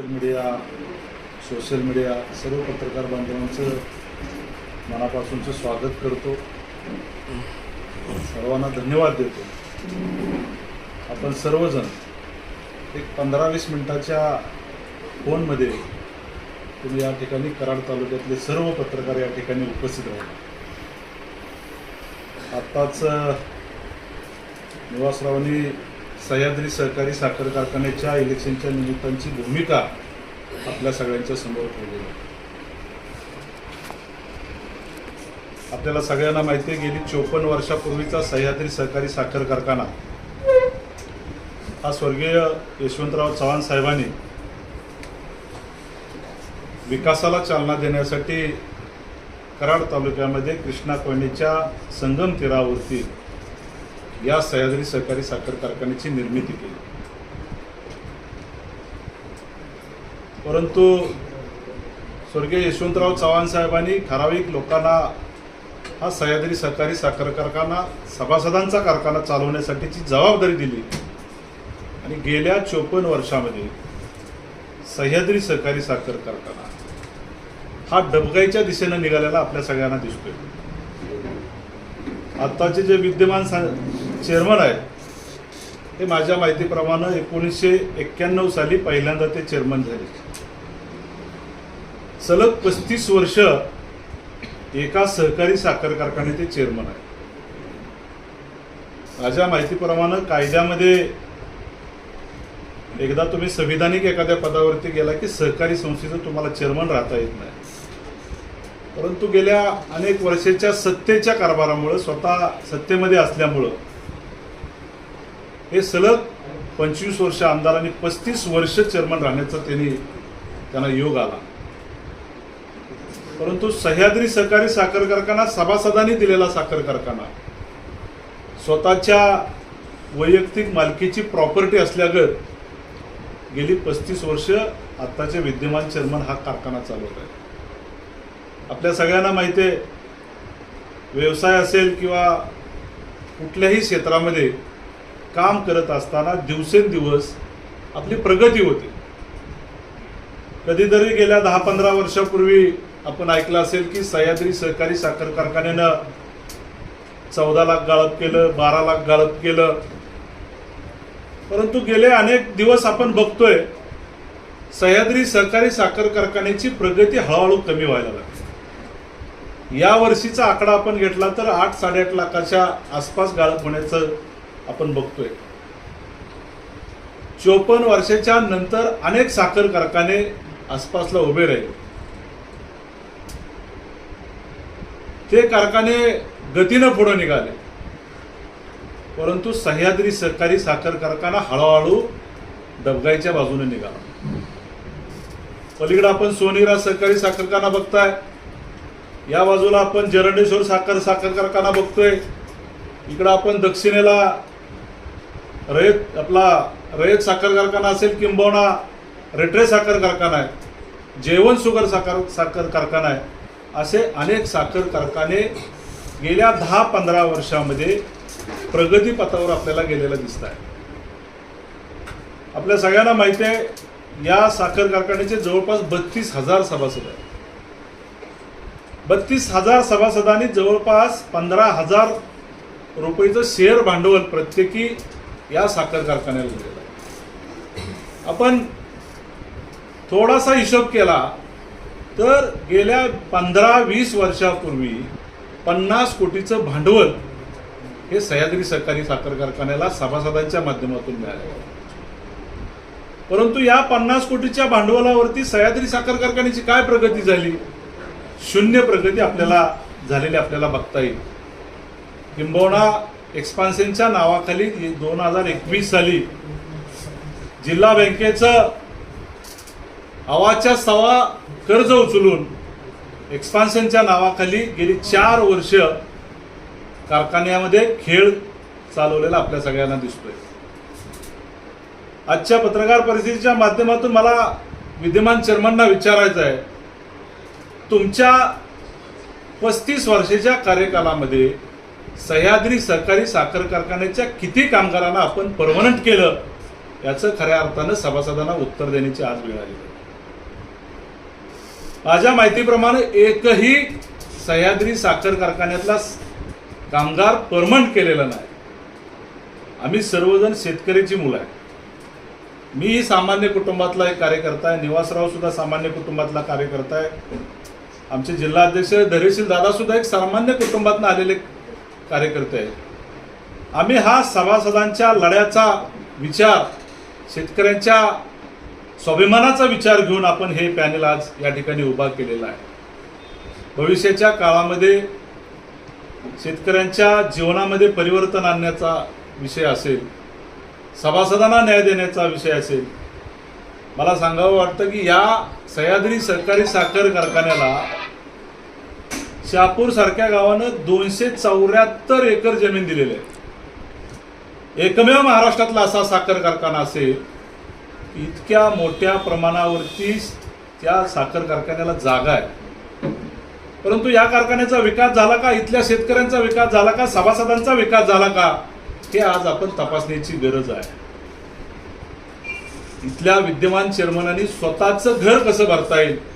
Social media social media सर्व पत्रकार बांधवांचं मनापासूनचं स्वागत करतो. सर्वांना धन्यवाद देतो. आपण सर्वजण एक पंधरा वीस मिनिटाच्या फोनमध्ये तुम्ही या ठिकाणी कराड तालुक्यातले सर्व पत्रकार या ठिकाणी उपस्थित राहिले. आत्ताच निवासरावांनी सह्याद्री सहकारी साखर कारखान्याच्या इलेक्शनच्या निमित्तांची भूमिका आपल्या सगळ्यांच्या समोर ठेवलेली आहे. आपल्याला सगळ्यांना माहिती आहे गेली चोपन्न वर्षापूर्वीचा सह्याद्री सहकारी साखर कारखाना. हा स्वर्गीय यशवंतराव चव्हाण साहेबांनी विकासाला चालना देण्यासाठी कराड तालुक्यामध्ये कृष्णा कोयनेच्या संगम तीरावरती या सह्याद्री सहकारी साखर कारखान्याची निर्मिती केली. परंतु स्वर्गीय यशवंतराव चव्हाण साहेबांनी ठराविक लोकांना हा सह्याद्री सहकारी साखर कारखाना सभासदांचा कारखाना चालवण्यासाठीची जबाबदारी दिली. आणि गेल्या चोपन्न वर्षामध्ये सह्याद्री सहकारी साखर कारखाना हा डबगाईच्या दिशेनं निघालेला आपल्या सगळ्यांना दिसतोय. आत्ताचे जे विद्यमान चेअरमन आहेत. हे माझ्या माहितीप्रमाणे एकोणीसशे एक्क्याण्णव साली पहिल्यांदा ते चेअरमन झाले. सलग पस्तीस वर्ष एका सहकारी साखर कारखान्याचे ते चेअरमन आहे माझ्या माहितीप्रमाणे कायद्यामध्ये एकदा तुम्ही संविधानिक एखाद्या पदावरती गेला की सहकारी संस्थेचं तुम्हाला चेअरमन राहता येत नाही. परंतु गेल्या अनेक वर्षाच्या सत्तेच्या कारभारामुळं स्वतः सत्तेमध्ये असल्यामुळं हे सलग पंचवीस वर्ष आमदार आणि पस्तीस वर्ष चेअरमन राहण्याचा त्यांनी त्यांना योग आला. परंतु सह्याद्री सहकारी साखर कारखाना सभासदांनी दिलेला साखर कारखाना स्वतःच्या वैयक्तिक मालकीची प्रॉपर्टी असल्यागत गेली पस्तीस वर्ष आत्ताचे विद्यमान चेअरमन हा कारखाना चालवत आहे. आपल्या सगळ्यांना माहिती आहे व्यवसाय असेल किंवा कुठल्याही क्षेत्रामध्ये काम करत असताना दिवसेंदिवस आपली प्रगती होते. कधीतरी गेल्या दहा पंधरा वर्षापूर्वी आपण ऐकलं असेल की सह्याद्री सहकारी साखर कारखान्यानं चौदा लाख गाळप केलं बारा लाख गाळप केलं. परंतु गेले अनेक दिवस आपण बघतोय सह्याद्री सहकारी साखर कारखान्याची प्रगती हळूहळू कमी व्हायला लागली. या वर्षीचा आकडा आपण घेतला तर आठ साडेआठ लाखाच्या आसपास गाळप होण्याचं आपण बघतोय. चोपन्न वर्षाच्या नंतर अनेक साखर कारखाने आसपासला उभे राहिले. ते कारखाने गतीनं पुढे निघाले. परंतु सह्याद्री सहकारी साखर कारखाना हळूहळू डबगाईच्या बाजूने निघाला. पलीकडे आपण सोनीरा सहकारी साखर कारखाना बघताय. या बाजूला आपण जरंडेश्वर साखर साखर कारखाना बघतोय. इकडं आपण दक्षिणेला रयत आपला रयत साखर कारखाना असेल किंबहुना रेट्रे साखर कारखाना आहे जेवण सुगर साखर साखर कारखाना आहे असे अनेक साखर कारखाने गेल्या दहा पंधरा वर्षामध्ये प्रगतीपथावर आपल्याला गेलेला दिसत आहे. आपल्या सगळ्यांना माहिती आहे या साखर कारखान्याचे जवळपास बत्तीस हजार सभासद आहेत. बत्तीस हजार सभासदांनी जवळपास पंधरा हजार रुपयेचं शेअर भांडवल प्रत्येकी या साखर कारखान्याला दिलेलं आहे. आपण थोडासा हिशोब केला तर गेल्या पंधरा वीस वर्षापूर्वी पन्नास कोटीचं भांडवल हे सह्याद्री सहकारी साखर कारखान्याला सभासदांच्या माध्यमातून मिळाले. परंतु या पन्नास कोटीच्या भांडवलावरती सह्याद्री साखर कारखान्याची काय प्रगती झाली? शून्य प्रगती आपल्याला झालेली आपल्याला बघता येईल. किंबहुना एक्सपान्शनच्या नावाखाली दोन हजार एकवीस साली जिल्हा बँकेचं हवाच्या सवा कर्ज उचलून एक्सपान्शनच्या नावाखाली गेली चार वर्ष कारखान्यामध्ये खेळ चालवलेला आपल्या सगळ्यांना दिसतोय. आजच्या पत्रकार परिषदेच्या माध्यमातून मला विद्यमान चेअरमनना विचारायचं आहे तुमच्या पस्तीस वर्षाच्या कार्यकालामध्ये सह्याद्री सहकारी साखर कारखान्याच्या किती कामगारांना आपण परमनंट केलं याचं खऱ्या अर्थानं सभासदांना उत्तर देण्याची आज वेळ आली. माझ्या माहितीप्रमाणे एकही सह्याद्री साखर कारखान्यातला कामगार परमनंट केलेला नाही. आम्ही सर्वजण शेतकरीची मुलं आहे. मीही सामान्य कुटुंबातला एक कार्यकर्ता आहे निवासराव सुद्धा सामान्य कुटुंबातला कार्यकर्ता आहे. आमचे जिल्हाध्यक्ष धैर्यशील दादा सुद्धा एक सामान्य कुटुंबातून आलेले कार्यकर्ते आहेत. आम्ही हा सभासदांच्या लढ्याचा विचार शेतकऱ्यांच्या स्वाभिमानाचा विचार घेऊन आपण हे पॅनल आज या ठिकाणी उभा केलेला आहे. भविष्याच्या काळामध्ये शेतकऱ्यांच्या जीवनामध्ये परिवर्तन आणण्याचा विषय असेल सभासदांना न्याय देण्याचा विषय असेल मला सांगावं वाटतं की या सह्याद्री सरकारी साखर कारखान्याला शहापूर सारख्या गावानं दोनशे चौऱ्याहत्तर एकर जमीन दिलेली आहे. एकमेव महाराष्ट्रातला असा साखर कारखाना असेल इतक्या मोठ्या प्रमाणावरती त्या साखर कारखान्याला जागा आहे. परंतु या कारखान्याचा विकास झाला का? इथल्या शेतकऱ्यांचा विकास झाला का? सभासदांचा विकास झाला का? हे आज आपण तपासण्याची गरज आहे. इथल्या विद्यमान चेअरमनांनी स्वतःचं घर कसं भरता येईल?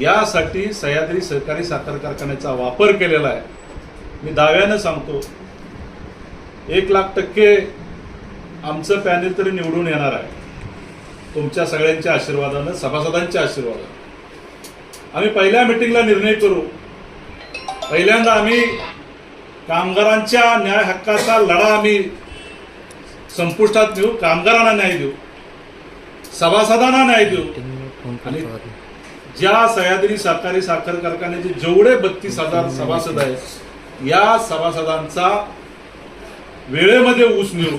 यासाठी सह्याद्री सहकारी साखर कारखान्याचा वापर केलेला आहे. मी दाव्यानं सांगतो एक लाख टक्के आमचं पॅनेल तरी निवडून येणार आहे. तुमच्या सगळ्यांच्या आशीर्वादानं सभासदांच्या आशीर्वादानं. आम्ही पहिल्या मिटिंगला निर्णय करू. पहिल्यांदा आम्ही कामगारांच्या न्याय हक्काचा लढा आम्ही संपुष्टात नेऊ कामगारांना न्याय देऊ सभासदांना न्याय देऊ आणि ज्या सह्याद्री सहकारी साखर कारखान्याचे जेवढे बत्तीस हजार सभासद आहेत या सभासदांचा वेळेमध्ये ऊस नेऊ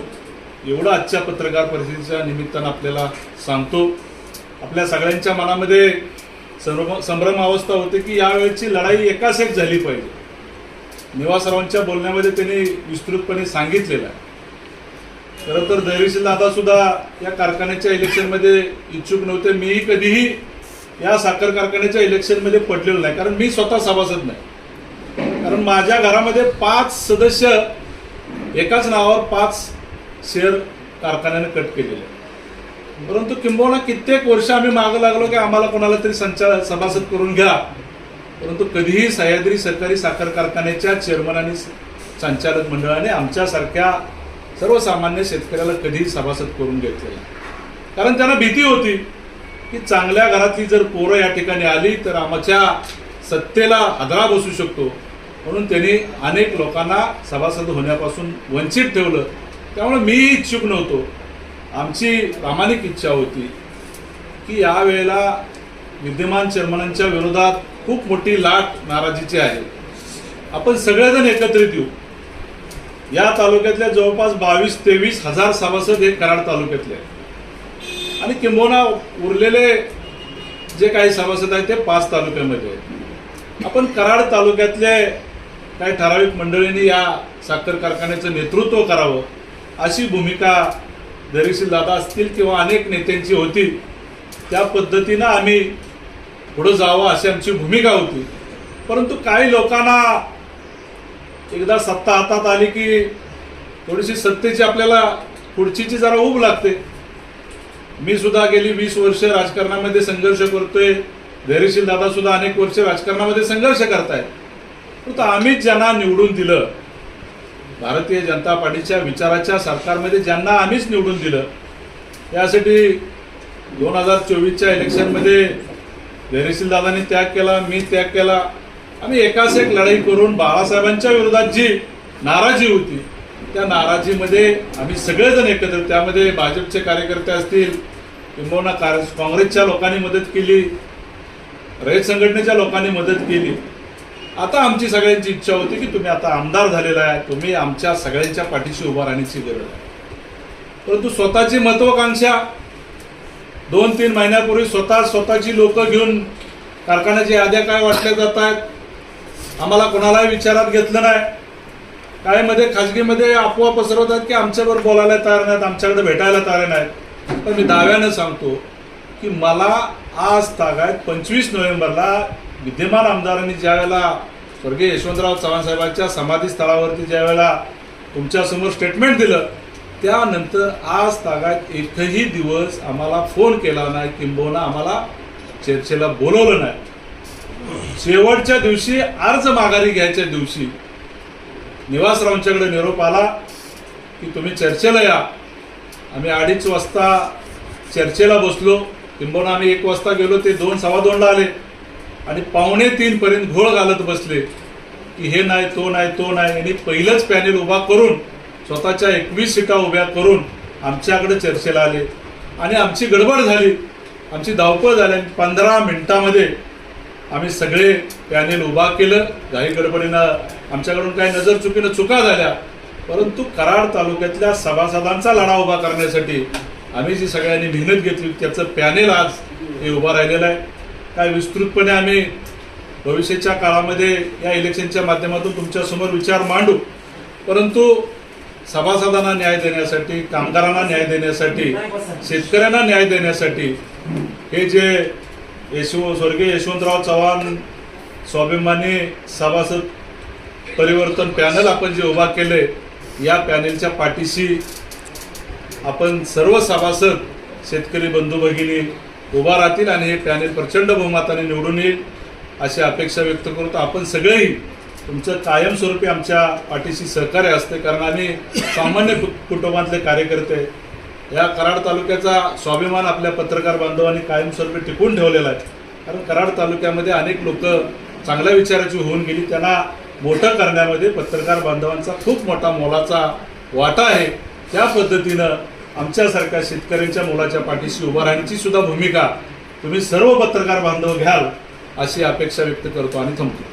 एवढं आजच्या पत्रकार परिषदेच्या निमित्तानं आपल्याला सांगतो. आपल्या सगळ्यांच्या मनामध्ये संभ्रम संभ्रम अवस्था होते की यावेळची लढाई एकाच एक झाली पाहिजे. निवासरावांच्या बोलण्यामध्ये त्यांनी विस्तृतपणे सांगितलेलं आहे. खरं तर धैर्यशील दादा सुद्धा या कारखान्याच्या इलेक्शनमध्ये इच्छुक नव्हते. मीही कधीही या साखर कारखान्याच्या इलेक्शनमध्ये पडलेलो नाही कारण मी स्वतः सभासद नाही. कारण माझ्या घरामध्ये पाच सदस्य एकाच नावावर पाच शेअर कारखान्याने कट केलेले. परंतु किंबहुना कित्येक वर्ष आम्ही मागं लागलो की आम्हाला कोणाला तरी संचा सभासद करून घ्या. परंतु कधीही सह्याद्री सरकारी साखर कारखान्याच्या चेअरमन आणि संचालक मंडळाने आमच्यासारख्या सर्वसामान्य शेतकऱ्याला कधीही सभासद करून घेतलेला कारण त्यांना भीती होती. की चांगल्या घरातली जर पोरं या ठिकाणी आली तर आमच्या सत्तेला हादरा बसू शकतो. म्हणून त्यांनी अनेक लोकांना सभासद होण्यापासून वंचित ठेवलं. त्यामुळे मी इच्छुक नव्हतो. आमची प्रामाणिक इच्छा होती की यावेळेला विद्यमान चेअरमनांच्या विरोधात खूप मोठी लाट नाराजीची आहे. आपण सगळेजण एकत्रित येऊ. या तालुक्यातल्या जवळपास बावीस तेवीस हजार सभासद हे कराड तालुक्यातले आहेत. आणि किंबहुना उरलेले जे काही सभासद आहेत ते पाच तालुक्यामध्ये आहेत. आपण कराड तालुक्यातले काही ठराविक मंडळींनी या साखर कारखान्याचं नेतृत्व करावं अशी भूमिका धैर्यशील दादा असतील किंवा अनेक नेत्यांची होती त्या पद्धतीनं आम्ही पुढं जावं अशी आमची भूमिका होती. परंतु काही लोकांना एकदा सत्ता हातात आली की थोडीशी सत्तेची आपल्याला पुढचीची जरा ऊब लागते. मी सुद्धा गेली वीस वर्ष राजकारणामध्ये संघर्ष करतोय. धैर्यशील दादा सुद्धा अनेक वर्ष राजकारणामध्ये संघर्ष करतायत. तर आम्हीच ज्यांना निवडून दिलं भारतीय जनता पार्टीच्या विचाराच्या सरकारमध्ये ज्यांना आम्हीच निवडून दिलं त्यासाठी दोन हजार चोवीसच्या इलेक्शनमध्ये धैर्यशील दादांनी त्याग केला मी त्याग केला. आम्ही एकाच एक लढाई करून बाळासाहेबांच्या विरोधात जी नाराजी होती त्या नाराजीमध्ये आम्ही सगळेजण एकत्र त्यामध्ये भाजपचे कार्यकर्ते असतील किंबहुना कार काँग्रेसच्या लोकांनी मदत केली रयत संघटनेच्या लोकांनी मदत केली. आता आमची सगळ्यांची इच्छा होती की तुम्ही आता आमदार झालेला आहे तुम्ही आमच्या सगळ्यांच्या पाठीशी उभा राहण्याची गरज आहे. परंतु स्वतःची महत्वाकांक्षा दोन तीन महिन्यापूर्वी स्वतः स्वतःची लोक घेऊन कारखान्याच्या याद्या काय वाटल्या जात आहेत आम्हाला कोणालाही विचारात घेतलं नाही. काय मध्ये खाजगीमध्ये अफवा पसरवतात की आमच्यावर बोलायला तयार नाहीत आमच्याकडे भेटायला तयार नाहीत. पण मी दाव्यानं सांगतो की मला आज तागायत पंचवीस नोव्हेंबरला विद्यमान आमदारांनी ज्यावेळेला स्वर्गीय यशवंतराव चव्हाण साहेबांच्या समाधी स्थळावरती ज्यावेळेला तुमच्यासमोर स्टेटमेंट दिलं त्यानंतर आज तागायत एकही दिवस आम्हाला फोन केला नाही किंबहुना आम्हाला चर्चेला बोलवलं नाही. शेवटच्या दिवशी अर्ज माघारी घ्यायच्या दिवशी निवासरावांच्याकडे निरोप आला की तुम्ही चर्चेला या. आम्ही अडीच वाजता चर्चेला बसलो. किंबहुना आम्ही एक वाजता गेलो ते दोन सव्वा दोनला आले. आणि पावणे तीनपर्यंत घोळ घालत बसले. की हे नाही तो नाही तो नाही. यांनी पहिलंच पॅनेल उभा करून स्वतःच्या एकवीस सीटा उभ्या करून आमच्याकडे चर्चेला आले. आणि आमची गडबड झाली. आमची धावपळ झाली. आणि पंधरा मिनटामध्ये आम्ही सगळे पॅनेल उभा केलं. घाई गडबडीनं आमच्याकडून काही नजर चुकीनं चुका झाल्या. परंतु कराड तालुक्यातल्या सभासदांचा लढा उभा करण्यासाठी आम्ही जी सगळ्यांनी मेहनत घेतली त्याचं पॅनेल आज हे उभं राहिलेलं आहे. काय विस्तृतपणे आम्ही भविष्याच्या काळामध्ये या इलेक्शनच्या माध्यमातून तुमच्यासमोर विचार मांडू. परंतु सभासदांना न्याय देण्यासाठी कामगारांना न्याय देण्यासाठी शेतकऱ्यांना न्याय देण्यासाठी हे जे यशव स्वर्गीय यशवंतराव चव्हाण स्वाभिमानी सभासद परिवर्तन पॅनल आपण जे उभा केले या पॅनेलच्या पाठीशी आपण सर्व सभासद शेतकरी बंधू भगिनी उभा राहतील आणि हे पॅनेल प्रचंड बहुमताने निवडून येईल अशी अपेक्षा व्यक्त करतो. आपण सगळेही तुमचं कायमस्वरूपी आमच्या पाठीशी सहकार्य असते कारण आम्ही सामान्य कुटुंबातले कार्यकर्ते या कराड तालुक्याचा स्वाभिमान आपल्या पत्रकार बांधवांनी कायमस्वरूपी टिकून ठेवलेला आहे. कारण कराड तालुक्यामध्ये अनेक लोक चांगल्या विचाराची होऊन गेली. त्यांना मोठं करण्यामध्ये पत्रकार बांधवांचा खूप मोठा मोलाचा वाटा आहे. त्या पद्धतीनं आमच्यासारख्या शेतकऱ्यांच्या मोलाच्या पाठीशी उभं राहण्याची सुद्धा भूमिका तुम्ही सर्व पत्रकार बांधव घ्याल अशी अपेक्षा व्यक्त करतो आणि थांबतो.